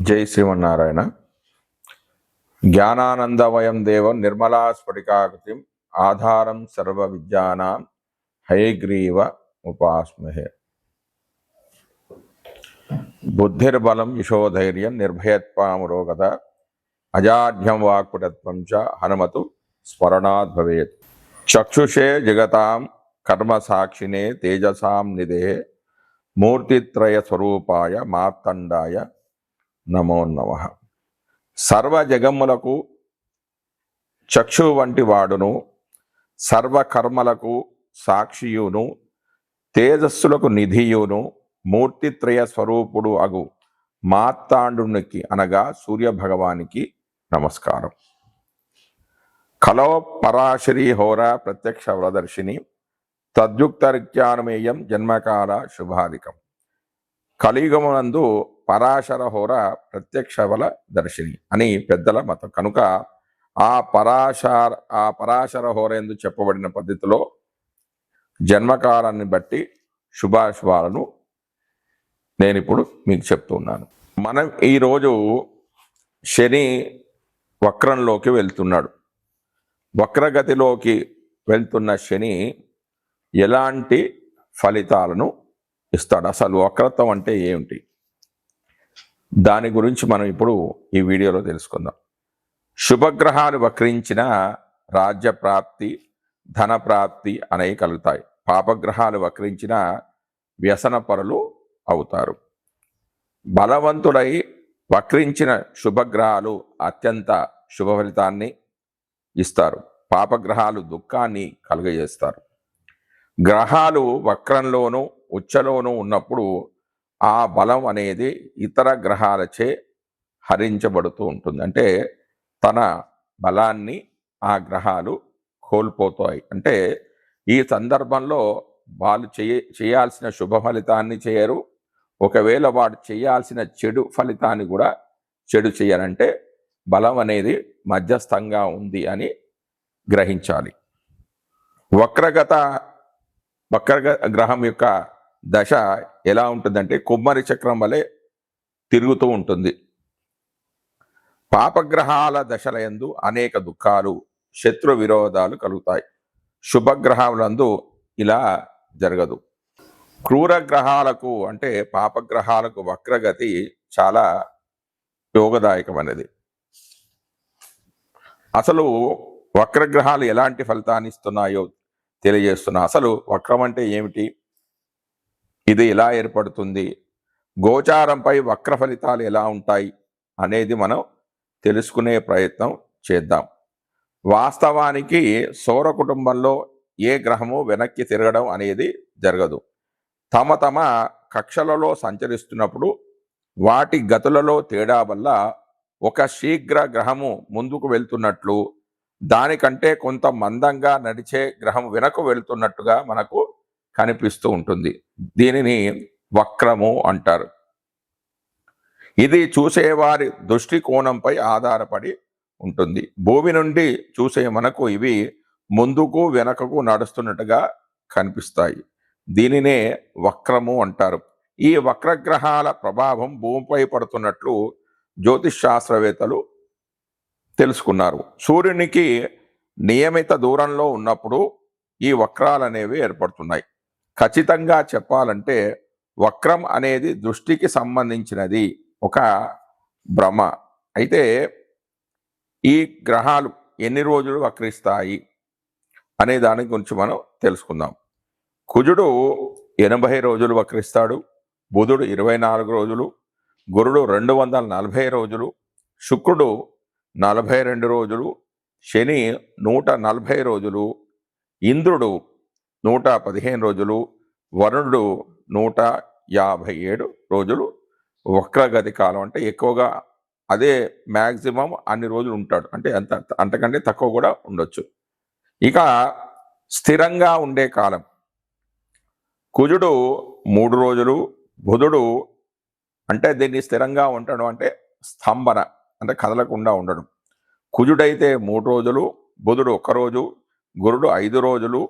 జై శ్రీమన్నారాయణ. జ్ఞానానందమయం దేవం నిర్మలా స్ఫటికాకృతిం ఆధారం సర్వ విద్యానాం హయగ్రీవ ఉపాస్మహే. బుద్ధిర్బలం యశోధైర్యం నిర్భయత్వామురోగత అజాఢ్యం వాక్పుటత్వం చ హనుమతు స్మరణాద్ భవేత్. చక్షుషే జగతాం కర్మ సాక్షినే తేజసాం నిధే మూర్తిత్రయ స్వరూపాయ మార్తండాయ నమో నమ. సర్వ జగమ్ములకు చక్షు వంటి వాడును సర్వకర్మలకు సాక్షియును తేజస్సులకు నిధియును మూర్తిత్రయ స్వరూపుడు అగు మాత్తాండునికి అనగా సూర్య భగవానికి నమస్కారం. కలో పరాశరి హోర ప్రత్యక్ష వ్రదర్శిని తద్యుక్తరిత్యానుమేయం జన్మకాల శుభాధికం కలియుగమునందు పరాశర హోర ప్రత్యక్ష బల దర్శిని అని పెద్దల మతం. కనుక ఆ పరాశార ఆ పరాశర హోర ఎందు చెప్పబడిన పద్ధతిలో జన్మకాలాన్ని బట్టి శుభాశుభాలను నేను ఇప్పుడు మీకు చెప్తున్నాను. మనం ఈరోజు శని వక్రంలోకి వెళ్తున్నాడు. వక్రగతిలోకి వెళ్తున్న శని ఎలాంటి ఫలితాలను ఇస్తాడు? అసలు వక్రత్వం అంటే ఏమిటి? దాని గురించి మనం ఇప్పుడు ఈ వీడియోలో తెలుసుకుందాం. శుభగ్రహాలు వక్రించిన రాజ్య ప్రాప్తి ధన ప్రాప్తి అనేవి కలుగుతాయి. పాపగ్రహాలు వక్రించిన వ్యసన పరులు అవుతారు. బలవంతుడై వక్రించిన శుభగ్రహాలు అత్యంత శుభ ఫలితాన్ని ఇస్తారు. పాపగ్రహాలు దుఃఖాన్ని కలుగజేస్తారు. గ్రహాలు వక్రంలోనూ ఉచ్చలోనూ ఉన్నప్పుడు ఆ బలం అనేది ఇతర గ్రహాలచే హరించబడుతూ ఉంటుంది. అంటే తన బలాన్ని ఆ గ్రహాలు కోల్పోతాయి. అంటే ఈ సందర్భంలో వాళ్ళు చేయ చేయాల్సిన శుభ ఫలితాన్ని చేయరు. ఒకవేళ వాడు చేయాల్సిన చెడు ఫలితాన్ని కూడా చెడు చేయరంటే బలం అనేది మధ్యస్థంగా ఉంది అని గ్రహించాలి. వక్రగత వక్రగ గ్రహం యొక్క దశ ఎలా ఉంటుందంటే కుమ్మరి చక్రం వలె తిరుగుతూ ఉంటుంది. పాపగ్రహాల దశల యందు అనేక దుఃఖాలు శత్రు విరోధాలు కలుగుతాయి. శుభగ్రహాలందు ఇలా జరగదు. క్రూర గ్రహాలకు అంటే పాపగ్రహాలకు వక్రగతి చాలా యోగదాయకమైనది. అసలు వక్రగ్రహాలు ఎలాంటి ఫలితాన్ని ఇస్తున్నాయో తెలియజేస్తున్నా. అసలు వక్రం అంటే ఏమిటి? ఇది ఎలా ఏర్పడుతుంది. గోచారంపై వక్ర ఫలితాలు ఎలా ఉంటాయి అనేది మనం తెలుసుకునే ప్రయత్నం చేద్దాం. వాస్తవానికి సౌర కుటుంబంలో ఏ గ్రహము వెనక్కి తిరగడం అనేది జరగదు. తమ తమ కక్షలలో సంచరిస్తున్నప్పుడు వాటి గతులలో తేడా వల్ల ఒక శీఘ్ర గ్రహము ముందుకు వెళ్తున్నట్లు దానికంటే కొంత మందంగా నడిచే గ్రహం వెనక్కు వెళ్తున్నట్టుగా మనకు కనిపిస్తూ ఉంటుంది. దీనిని వక్రము అంటారు. ఇది చూసేవారి దృష్టికోణంపై ఆధారపడి ఉంటుంది. భూమి నుండి చూసే మనకు ఇవి ముందుకు వెనకకు నడుస్తున్నట్టుగా కనిపిస్తాయి. దీనినే వక్రము అంటారు. ఈ వక్రగ్రహాల ప్రభావం భూమిపై పడుతున్నట్లు జ్యోతిష్ శాస్త్రవేత్తలు తెలుసుకున్నారు. సూర్యునికి నియమిత దూరంలో ఉన్నప్పుడు ఈ వక్రాలు అనేవి ఏర్పడుతున్నాయి. ఖచ్చితంగా చెప్పాలంటే వక్రం అనేది దృష్టికి సంబంధించినది ఒక భ్రమ. అయితే ఈ గ్రహాలు ఎన్ని రోజులు వక్రిస్తాయి అనే దాని గురించి మనం తెలుసుకుందాం. కుజుడు ఎనభై రోజులు వక్రిస్తాడు బుధుడు ఇరవై నాలుగు రోజులు గురుడు రెండు వందల నలభై రోజులు శుక్రుడు నలభై రెండు రోజులు శని నూట నలభై రోజులు ఇంద్రుడు నూట పదిహేను రోజులు వరుణుడు నూట యాభై ఏడు రోజులు వక్రగతి కాలం. అంటే ఎక్కువగా అదే మ్యాక్సిమం అన్ని రోజులు ఉంటాడు. అంటే అంత అంతకంటే తక్కువ కూడా ఉండొచ్చు. ఇక స్థిరంగా ఉండే కాలం. కుజుడు మూడు రోజులు బుధుడు అంటే దీన్ని స్థిరంగా ఉండడం అంటే స్తంభన అంటే కదలకుండా ఉండడం. కుజుడైతే మూడు రోజులు బుధుడు ఒక్క రోజు గురుడు ఐదు రోజులు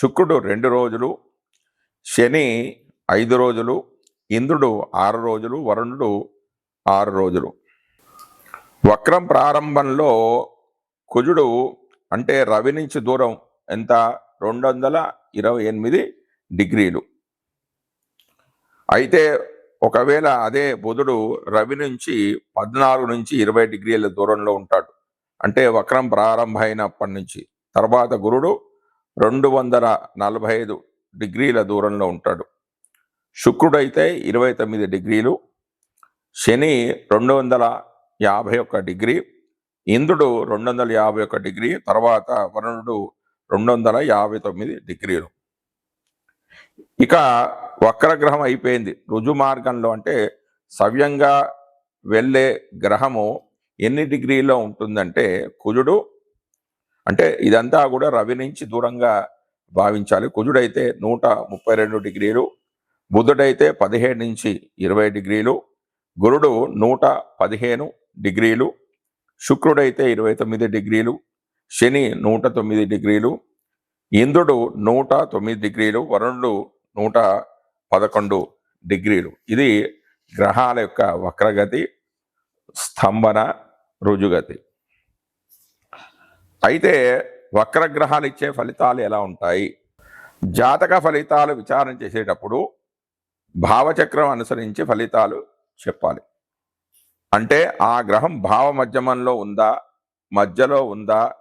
శుక్రుడు రెండు రోజులు శని ఐదు రోజులు ఇంద్రుడు ఆరు రోజులు వరుణుడు ఆరు రోజులు. వక్రం ప్రారంభంలో కుజుడు అంటే రవి నుంచి దూరం ఎంత? రెండు వందల ఇరవై ఎనిమిది డిగ్రీలు. అయితే ఒకవేళ అదే బుధుడు రవి నుంచి పద్నాలుగు నుంచి ఇరవై డిగ్రీల దూరంలో ఉంటాడు. అంటే వక్రం ప్రారంభమైనప్పటి నుంచి. తర్వాత గురుడు రెండు వందల నలభై ఐదు డిగ్రీల దూరంలో ఉంటాడు. శుక్రుడైతే ఇరవై తొమ్మిది డిగ్రీలు శని రెండు వందల యాభై ఒక్క డిగ్రీ ఇంద్రుడు రెండు వందల యాభై ఒక్క డిగ్రీ తర్వాత వరుణుడు రెండు వందల యాభై తొమ్మిది డిగ్రీలు. ఇక వక్రగ్రహం అయిపోయింది. రుజు మార్గంలో అంటే సవ్యంగా వెళ్ళే గ్రహము ఎన్ని డిగ్రీలో ఉంటుందంటే కుజుడు అంటే ఇదంతా కూడా రవి నుంచి దూరంగా భావించాలి. కుజుడైతే నూట ముప్పై రెండు డిగ్రీలు బుధుడైతే పదిహేడు నుంచి ఇరవై డిగ్రీలు గురుడు నూట పదిహేను డిగ్రీలు శుక్రుడైతే ఇరవై తొమ్మిది డిగ్రీలు శని నూట తొమ్మిది డిగ్రీలు ఇంద్రుడు నూట తొమ్మిది డిగ్రీలు వరుణుడు నూట పదకొండు డిగ్రీలు. ఇది గ్రహాల యొక్క వక్రగతి స్తంభన రుజుగతి. అయితే వక్రగ్రహాలు ఇచ్చే ఫలితాలు ఎలా ఉంటాయి? జాతక ఫలితాలు విచారణ చేసేటప్పుడు భావచక్రం అనుసరించి ఫలితాలు చెప్పాలి. అంటే ఆ గ్రహం భావ మధ్యమంలో ఉందా మధ్యలో ఉందా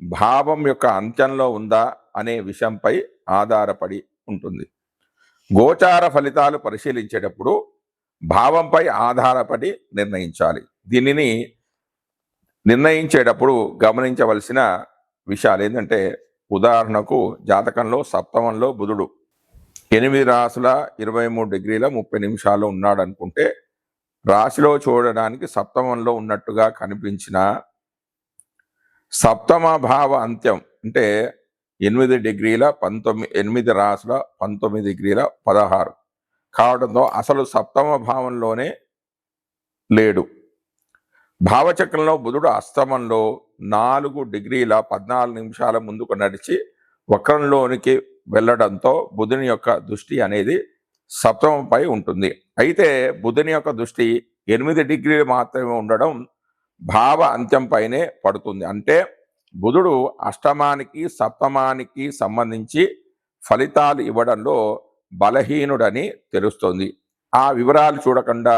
భావం యొక్క అంత్యంలో ఉందా అనే విషయంపై ఆధారపడి ఉంటుంది. గోచార ఫలితాలు పరిశీలించేటప్పుడు భావంపై ఆధారపడి నిర్ణయించాలి. దీనిని నిర్ణయించేటప్పుడు గమనించవలసిన విషయాలు ఏంటంటే ఉదాహరణకు జాతకంలో సప్తమంలో బుధుడు ఎనిమిది రాసుల ఇరవై మూడు డిగ్రీల ముప్పై నిమిషాల్లో ఉన్నాడు అనుకుంటే రాశిలో చూడడానికి సప్తమంలో ఉన్నట్టుగా కనిపించిన సప్తమ భావ అంత్యం అంటే ఎనిమిది డిగ్రీల పంతొమ్మిది ఎనిమిది రాసుల పంతొమ్మిది డిగ్రీల పదహారు. కావడంతో అసలు సప్తమ భావంలోనే లేడు. భావచక్రంలో బుధుడు అస్తమంలో నాలుగు డిగ్రీల పద్నాలుగు నిమిషాల ముందుకు నడిచి వక్రంలోనికి వెళ్ళడంతో బుధుని యొక్క దృష్టి అనేది సప్తమంపై ఉంటుంది. అయితే బుధుని యొక్క దృష్టి ఎనిమిది డిగ్రీలు మాత్రమే ఉండడం భావ అంత్యంపైనే పడుతుంది. అంటే బుధుడు అష్టమానికి సప్తమానికి సంబంధించి ఫలితాలు ఇవ్వడంలో బలహీనుడని తెలుస్తుంది. ఆ వివరాలు చూడకుండా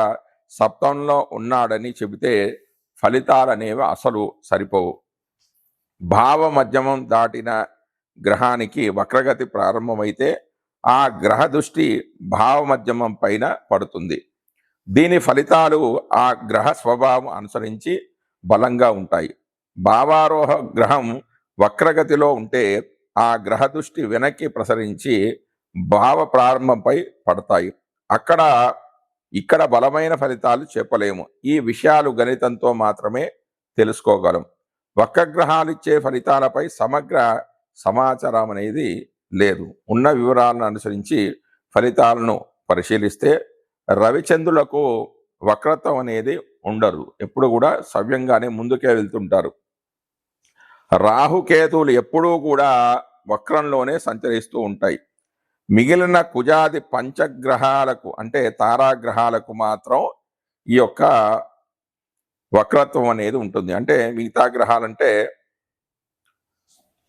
సప్తంలో ఉన్నాడని చెబితే ఫలితాలు అనేవి అసలు సరిపోవు. భావ మధ్యమం దాటిన గ్రహానికి వక్రగతి ప్రారంభమైతే ఆ గ్రహ దృష్టి భావ మధ్యమం పైన పడుతుంది. దీని ఫలితాలు ఆ గ్రహ స్వభావం అనుసరించి బలంగా ఉంటాయి. భావారోహ గ్రహం వక్రగతిలో ఉంటే ఆ గ్రహ దృష్టి వెనక్కి ప్రసరించి భావ ప్రారంభంపై పడతాయి. అక్కడ ఇక్కడ బలమైన ఫలితాలు చెప్పలేము. ఈ విషయాలు గణితంతో మాత్రమే తెలుసుకోగలం. వక్రగ్రహాలు ఇచ్చే ఫలితాలపై సమగ్ర సమాచారం అనేది లేదు. ఉన్న వివరాలను అనుసరించి ఫలితాలను పరిశీలిస్తే రవిచంద్రులకు వక్రత్వం అనేది ఉండరు ఎప్పుడు కూడా సవ్యంగానే ముందుకే వెళ్తుంటారు. రాహుకేతువులు ఎప్పుడూ కూడా వక్రంలోనే సంచరిస్తూ ఉంటాయి. మిగిలిన కుజాది పంచగ్రహాలకు అంటే తారాగ్రహాలకు మాత్రం ఈ యొక్క వక్రత్వం అనేది ఉంటుంది. అంటే మిగతా గ్రహాలంటే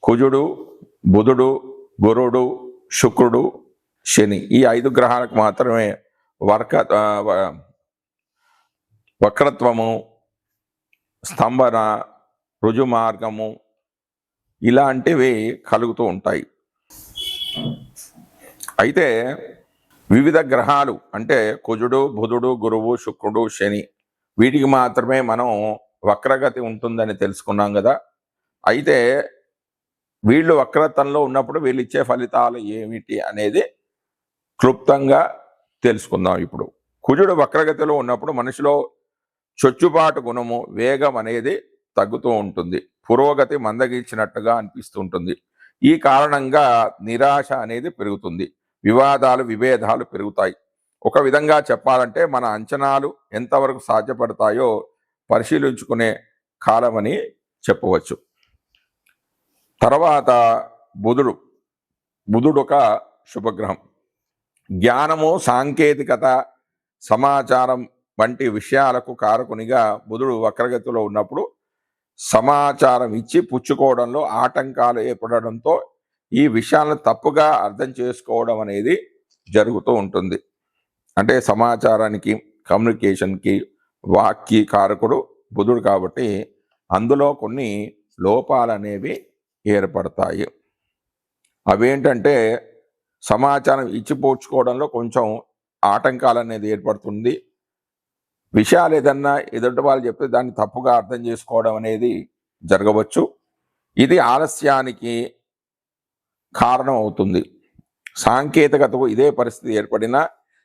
కుజుడు బుధుడు గురుడు శుక్రుడు శని ఈ ఐదు గ్రహాలకు మాత్రమే వర్క వక్రత్వము స్తంభన రుజుమార్గము ఇలాంటివి కలుగుతూ ఉంటాయి. అయితే వివిధ గ్రహాలు అంటే కుజుడు బుధుడు గురువు శుక్రుడు శని వీటికి మాత్రమే మనం వక్రగతి ఉంటుందని తెలుసుకున్నాం కదా. అయితే వీళ్ళు వక్రతంలో ఉన్నప్పుడు వీళ్ళు ఇచ్చే ఫలితాలు ఏమిటి అనేది క్లుప్తంగా తెలుసుకుందాం ఇప్పుడు. కుజుడు వక్రగతిలో ఉన్నప్పుడు మనిషిలో చొచ్చుబాటు గుణము వేగం అనేది తగ్గుతూ ఉంటుంది. పురోగతి మందగించినట్టుగా అనిపిస్తుంటుంది ఈ కారణంగా నిరాశ అనేది పెరుగుతుంది. వివాదాలు విభేదాలు పెరుగుతాయి. ఒక విధంగా చెప్పాలంటే మన అంచనాలు ఎంతవరకు సాధ్యపడతాయో పరిశీలించుకునే కాలమని చెప్పవచ్చు. తర్వాత బుధుడు. బుధుడు ఒక శుభగ్రహం. జ్ఞానము సాంకేతికత సమాచారం వంటి విషయాలకు కారకునిగా బుధుడు వక్రగతిలో ఉన్నప్పుడు సమాచారం ఇచ్చి పుచ్చుకోవడంలో ఆటంకాలు ఏర్పడడంతో ఈ విషయాలను తప్పుగా అర్థం చేసుకోవడం అనేది జరుగుతూ ఉంటుంది. అంటే సమాచారానికి కమ్యూనికేషన్కి వాక్య కారకుడు బుధుడు కాబట్టి అందులో కొన్ని లోపాలు అనేవి ఏర్పడతాయి. అవేంటంటే సమాచారం ఇచ్చిపోడ్చుకోవడంలో కొంచెం ఆటంకాలు అనేది ఏర్పడుతుంది. విషయాలు ఏదన్నా ఎదుటి వాళ్ళు చెప్తే దాన్ని తప్పుగా అర్థం చేసుకోవడం అనేది జరగవచ్చు. ఇది ఆలస్యానికి కారణం అవుతుంది సాంకేతికతకు ఇదే పరిస్థితి ఏర్పడినా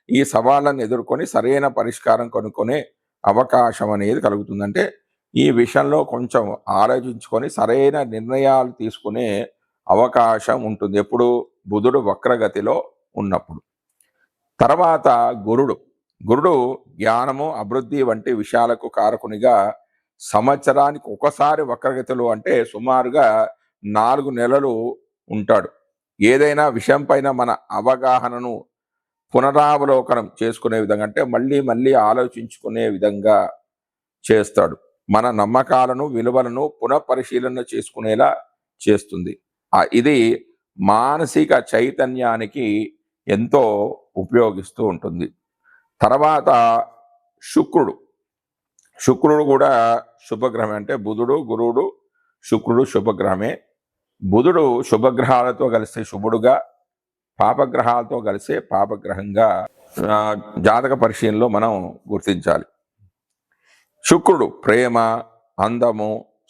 ఈ సవాళ్ళను ఎదుర్కొని సరైన పరిష్కారం కనుక్కునే అవకాశం అనేది కలుగుతుందంటే ఈ విషయంలో కొంచెం ఆలోచించుకొని సరైన నిర్ణయాలు తీసుకునే అవకాశం ఉంటుంది. ఎప్పుడు? బుధుడు వక్రగతిలో ఉన్నప్పుడు. తర్వాత గురుడు. గురుడు జ్ఞానము అభివృద్ధి వంటి విషయాలకు కారకునిగా సంవత్సరానికి ఒకసారి వక్రగతిలో అంటే సుమారుగా నాలుగు నెలలు ఉంటాడు. ఏదైనా విషయం పైన మన అవగాహనను పునరావలోకనం చేసుకునే విధంగా అంటే మళ్ళీ మళ్ళీ ఆలోచించుకునే విధంగా చేస్తాడు. మన నమ్మకాలను విలువలను పునఃపరిశీలన చేసుకునేలా చేస్తుంది. ఇది మానసిక చైతన్యానికి ఎంతో ఉపయోగిస్తూ ఉంటుంది. తర్వాత శుక్రుడు. శుక్రుడు కూడా శుభగ్రహమే అంటే బుధుడు గురువుడు శుక్రుడు శుభగ్రహమే. బుధుడు శుభగ్రహాలతో కలిస్తే శుభుడుగా పాపగ్రహాలతో కలిసే పాపగ్రహంగా జాతక పరిశీలనలో మనం గుర్తించాలి. శుక్రుడు ప్రేమ అందము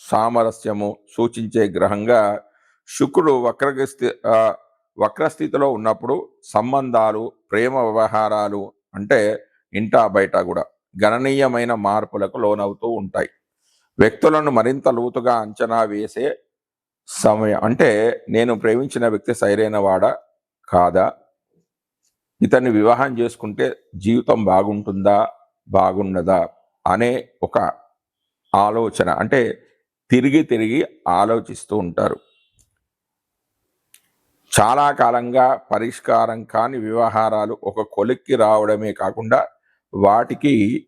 సామరస్యము సూచించే గ్రహంగా శుక్రుడు వక్రగస్థి వక్రస్థితిలో ఉన్నప్పుడు సంబంధాలు ప్రేమ వ్యవహారాలు అంటే ఇంటా బయట కూడా గణనీయమైన మార్పులకు లోనవుతూ ఉంటాయి. వ్యక్తులను మరింత లోతుగా అంచనా వేసే సమయం. అంటే నేను ప్రేమించిన వ్యక్తి సరైన వాడా? కాదా? ఇతన్ని వివాహం చేసుకుంటే జీవితం బాగుంటుందా? బాగుండదా? అనే ఒక ఆలోచన. అంటే తిరిగి తిరిగి ఆలోచిస్తూ ఉంటారు. చాలా కాలంగా పరిష్కారం కాని వ్యవహారాలు ఒక కొలిక్కి రావడమే కాకుండా వాటికి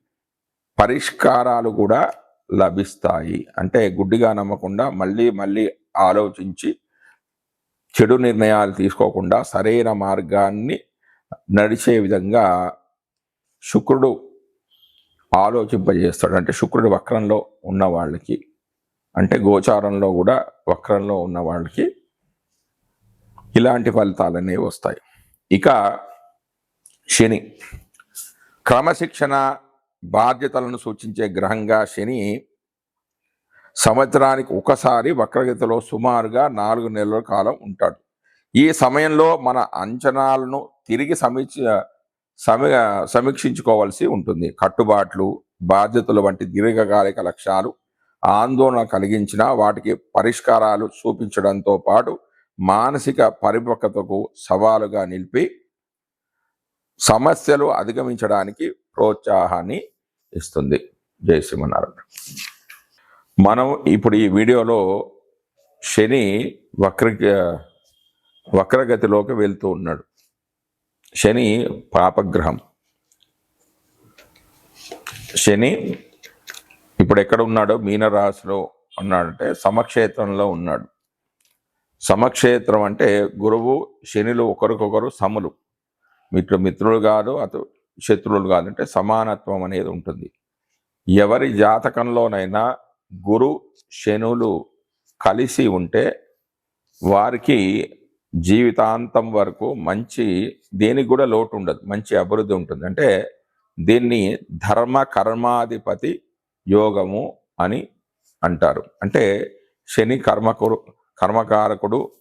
పరిష్కారాలు కూడా లభిస్తాయి. అంటే గుడ్డిగా నమ్మకుండా మళ్ళీ మళ్ళీ ఆలోచించి చెడు నిర్ణయాలు తీసుకోకుండా సరైన మార్గాన్ని నడిచే విధంగా శుక్రుడు ఆలోచింపజేస్తాడు. అంటే శుక్రుడు వక్రంలో ఉన్న వాళ్ళకి అంటే గోచారంలో కూడా వక్రంలో ఉన్న వాళ్ళకి ఇలాంటి ఫలితాలు అనేవి వస్తాయి. ఇక శని. క్రమశిక్షణ బాధ్యతలను సూచించే గ్రహంగా శని సంవత్సరానికి ఒకసారి వక్రగతిలో సుమారుగా నాలుగు నెలల కాలం ఉంటాడు. ఈ సమయంలో మన అంచనాలను తిరిగి సమీక్ష సమీ సమీక్షించుకోవాల్సి ఉంటుంది. కట్టుబాట్లు బాధ్యతలు వంటి దీర్ఘకాలిక లక్ష్యాలు ఆందోళన కలిగించిన వాటికి పరిష్కారాలు చూపించడంతో పాటు మానసిక పరిపక్వతకు సవాలుగా నిలిపి సమస్యలు అధిగమించడానికి ప్రోత్సాహాన్ని ఇస్తుంది. జయ శ్రీమన్నారాయణ. మనం ఇప్పుడు ఈ వీడియోలో శని వక్ర వక్రగతిలోకి వెళ్తూ ఉన్నాడు. శని పాపగ్రహం. శని ఇప్పుడు ఎక్కడ ఉన్నాడో? మీనరాశిలో ఉన్నాడంటే సమక్షేత్రంలో ఉన్నాడు. సమక్షేత్రం అంటే గురువు శనిలు ఒకరికొకరు సములు. మిత్రు మిత్రులు కాదు అటు శత్రువులు కాదు. అంటే సమానత్వం అనేది ఉంటుంది. ఎవరి జాతకంలోనైనా గురు శనులు కలిసి ఉంటే వారికి జీవితాంతం వరకు మంచి దేనికి కూడా లోటు ఉండదు. మంచి అభివృద్ధి ఉంటుంది. అంటే దీన్ని ధర్మ కర్మాధిపతి యోగము అని అంటారు. అంటే శని కర్మకుడు కర్మకారకుడు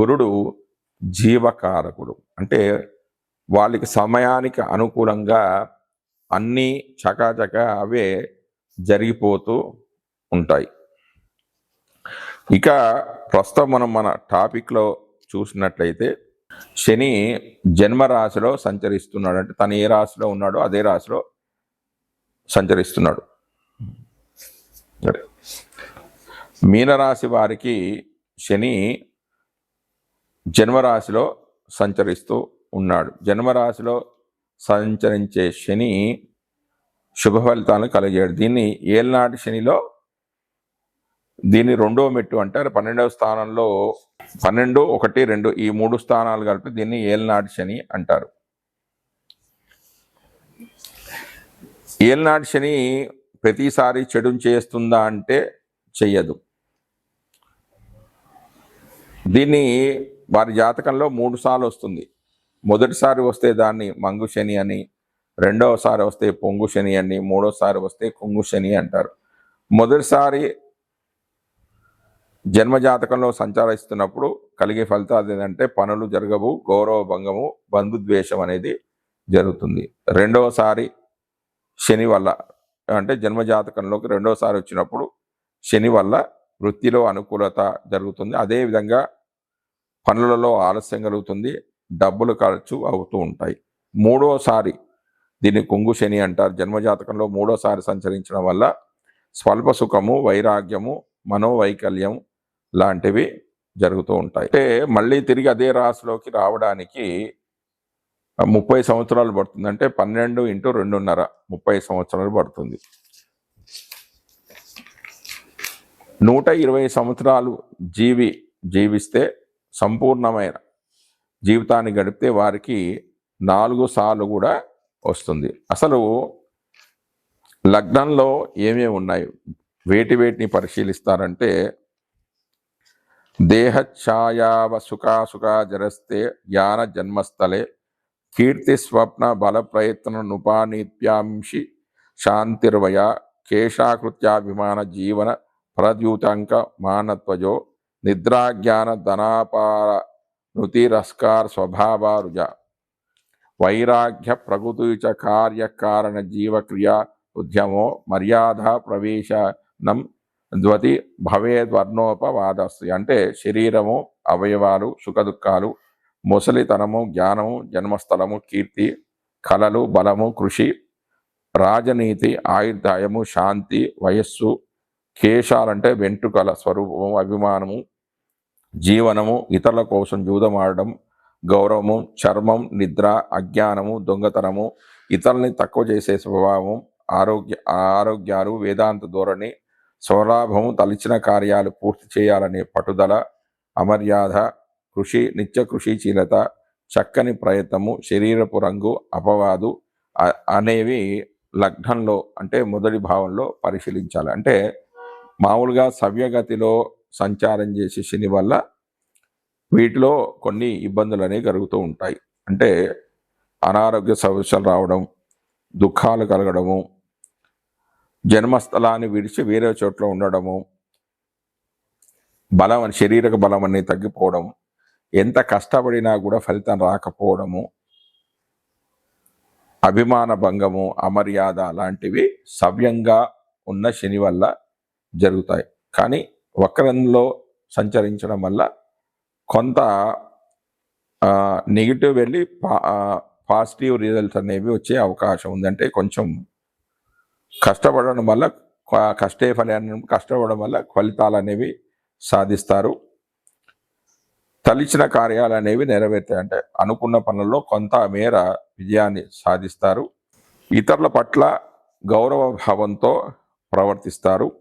గురుడు జీవకారకుడు. అంటే వాళ్ళకి సమయానికి అనుకూలంగా అన్నీ చకాచక అవే జరిగిపోతూ ఉంటాయి. ఇక ప్రస్తుతం మనం మన టాపిక్లో చూసినట్లయితే శని జన్మరాశిలో సంచరిస్తున్నాడు అంటే తను ఏ రాశిలో ఉన్నాడో అదే రాశిలో సంచరిస్తున్నాడు. సరే. మీనరాశి వారికి శని జన్మరాశిలో సంచరిస్తూ ఉన్నాడు. జన్మరాశిలో సంచరించే శని శుభ ఫలితాలను కలిగాడు. దీన్ని ఏలనాటి శనిలో దీన్ని రెండో మెట్టు అంటారు. పన్నెండవ స్థానంలో పన్నెండు ఒకటి రెండు ఈ మూడు స్థానాలు కలిపి దీన్ని ఏలనాటి శని అంటారు. ఏలనాటి శని ప్రతిసారి చెడు చేస్తుందా అంటే చెయ్యదు. దీన్ని వారి జాతకంలో మూడు సార్లు వస్తుంది. మొదటిసారి వస్తే దాన్ని మంగు శని అని రెండవసారి వస్తే పొంగు శని అని మూడోసారి వస్తే కొంగు శని అంటారు. మొదటిసారి జన్మజాతకంలో సంచరిస్తున్నప్పుడు కలిగే ఫలితాలు ఏంటంటే పనులు జరగవు గౌరవ భంగము బంధుద్వేషం అనేది జరుగుతుంది. రెండవసారి శని వల్ల అంటే జన్మజాతకంలోకి రెండోసారి వచ్చినప్పుడు శని వల్ల వృత్తిలో అనుకూలత జరుగుతుంది. అదేవిధంగా పనులలో ఆలస్యం కలుగుతుంది డబ్బులు ఖర్చు అవుతూ ఉంటాయి. మూడోసారి దీన్ని కొంగు శని అంటారు. జన్మజాతకంలో మూడోసారి సంచరించడం వల్ల స్వల్ప సుఖము వైరాగ్యము మనోవైకల్యం లాంటివి జరుగుతూ ఉంటాయి. అంటే మళ్ళీ తిరిగి అదే రాశిలోకి రావడానికి ముప్పై సంవత్సరాలు పడుతుంది. అంటే పన్నెండు ఇంటూ రెండున్నర ముప్పై సంవత్సరాలు పడుతుంది. నూట ఇరవై సంవత్సరాలు జీవి జీవిస్తే సంపూర్ణమైన జీవితాన్ని గడిపితే వారికి నాలుగు సార్లు కూడా వస్తుంది. అసలు లగ్నంలో ఏమేమి ఉన్నాయి? వేటి వేటిని పరిశీలిస్తారంటే देहछायावसुखा सुखा जरस्ते ज्ञान जन्मस्थले कीर्तिस्वप्न बल प्रयत्न नुपानीत्यांशि शांतिर्वया केशाकृत्याभिमान जीवन प्रद्युतंक मानत्वजो निद्रा ज्ञान धनापार नुतिरस्कार स्वभावारुज वैराग्य प्रकृति च कार्य कारण जीव क्रिया उद्यमो मर्यादा प्रवेश नम ధ్వతి ప్రవేశనం అంటే శరీరము అవయవాలు సుఖదుఖాలు ముసలితనము జ్ఞానము జన్మస్థలము కీర్తి కళలు బలము కృషి రాజనీతి ఆయుర్దాయము శాంతి వయస్సు కేశాలంటే వెంట్రుకల స్వరూపము అభిమానము జీవనము ఇతరుల కోసం జూదమాడడం గౌరవము చర్మం నిద్ర అజ్ఞానము దొంగతనము ఇతరుల్ని తక్కువ చేసే స్వభావం ఆరోగ్య ఆరోగ్యాలు వేదాంత ధోరణి స్వలాభము తలిచిన కార్యాలు పూర్తి చేయాలనే పట్టుదల అమర్యాద కృషి నిత్య కృషిశీలత చక్కని ప్రయత్నము శరీరపు రంగు అపవాదు అనేవి లగ్నంలో అంటే మొదటి భావంలో పరిశీలించాలి. అంటే మామూలుగా సవ్యగతిలో సంచారం చేసే శని వల్ల వీటిలో కొన్ని ఇబ్బందులు అనేవి కలుగుతూ ఉంటాయి. అంటే అనారోగ్య సమస్యలు రావడం దుఃఖాలు కలగడము జన్మస్థలాన్ని విడిచి వేరే చోట్ల ఉండడము బలం అని శరీరక బలం అనేది తగ్గిపోవడం ఎంత కష్టపడినా కూడా ఫలితం రాకపోవడము అభిమాన భంగము అమర్యాద లాంటివి సవ్యంగా ఉన్న శని వల్ల జరుగుతాయి. కానీ వక్రంలో సంచరించడం వల్ల కొంత నెగిటివ్ వెళ్ళి పాజిటివ్ రిజల్ట్స్ అనేవి వచ్చే అవకాశం ఉందంటే కొంచెం కష్టపడడం వల్ల కష్టే ఫలాన్ని కష్టపడడం వల్ల ఫలితాలు అనేవి సాధిస్తారు. తలిచిన కార్యాలు అనేవి నెరవేర్తాయి. అంటే అనుకున్న పనుల్లో కొంత మేర విజయాన్ని సాధిస్తారు. ఇతరుల పట్ల గౌరవ భావంతో ప్రవర్తిస్తారు.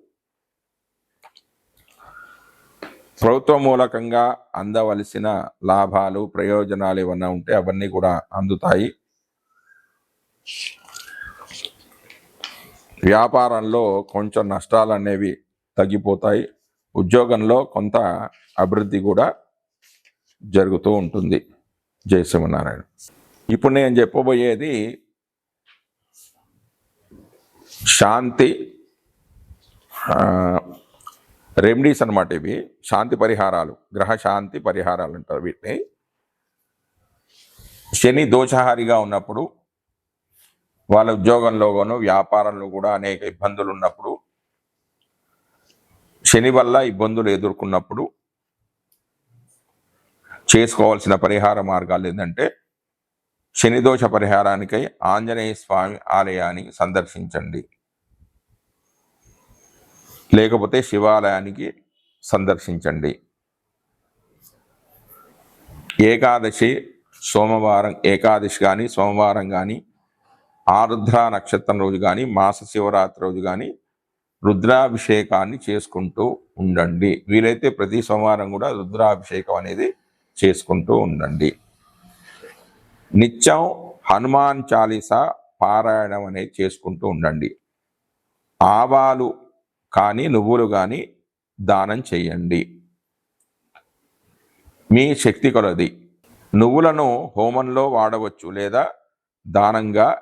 ప్రభుత్వ మూలకంగా అందవలసిన లాభాలు ప్రయోజనాలు ఏమన్నా ఉంటే అవన్నీ కూడా అందుతాయి. వ్యాపారంలో కొంచెం నష్టాలు అనేవి తగ్గిపోతాయి. ఉద్యోగంలో కొంత అభివృద్ధి కూడా జరుగుతూ ఉంటుంది. జయ శ్రీమన్నారాయణ. ఇప్పుడు నేను చెప్పబోయేది శాంతి రెమెడీస్ అనమాట ఇవి. శాంతి పరిహారాలు గ్రహ శాంతి పరిహారాలు అంటారు వీటిని. శని దోషహారిగా ఉన్నప్పుడు వాళ్ళ ఉద్యోగంలోనూ వ్యాపారంలో కూడా అనేక ఇబ్బందులు ఉన్నప్పుడు శని వల్ల ఇబ్బందులు ఎదుర్కొన్నప్పుడు చేసుకోవాల్సిన పరిహార మార్గాలు ఏంటంటే శనిదోష పరిహారానికై ఆంజనేయ స్వామి ఆలయాన్ని సందర్శించండి. లేకపోతే శివాలయానికి సందర్శించండి. ఏకాదశి సోమవారం ఏకాదశి కానీ సోమవారం కానీ ఆరుద్ర నక్షత్రం రోజు కానీ మాస శివరాత్రి రోజు కానీ రుద్రాభిషేకాన్ని చేసుకుంటూ ఉండండి. వీలైతే ప్రతి సోమవారం కూడా రుద్రాభిషేకం అనేది చేసుకుంటూ ఉండండి. నిత్యం హనుమాన్ చాలీసా పారాయణం అనేది చేసుకుంటూ ఉండండి. ఆవాలు కానీ నువ్వులు కానీ దానం చేయండి. మీ శక్తి కొలది. నువ్వులను హోమంలో వాడవచ్చు లేదా దానంగా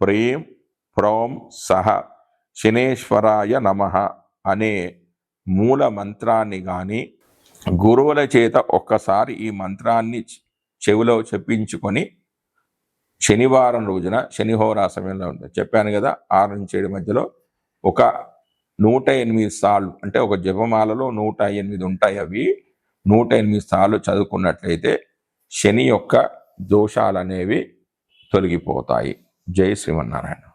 ప్రేమ్ ప్రోం సహ శనేశ్వరాయ నమ అనే మూల మంత్రాన్ని కానీ గురువుల చేత ఒక్కసారి ఈ మంత్రాన్ని చెవిలో చెప్పించుకొని శనివారం రోజున శనిహోరా సమయంలో ఉంటుంది. చెప్పాను కదా ఆరు నుంచి ఏడు మధ్యలో ఒక నూట ఎనిమిది సార్లు అంటే ఒక జపమాలలో నూట ఎనిమిది ఉంటాయి అవి. నూట ఎనిమిది సార్లు చదువుకున్నట్లయితే శని యొక్క దోషాలు అనేవి తొలగిపోతాయి. జై శ్రీమన్నారాయణ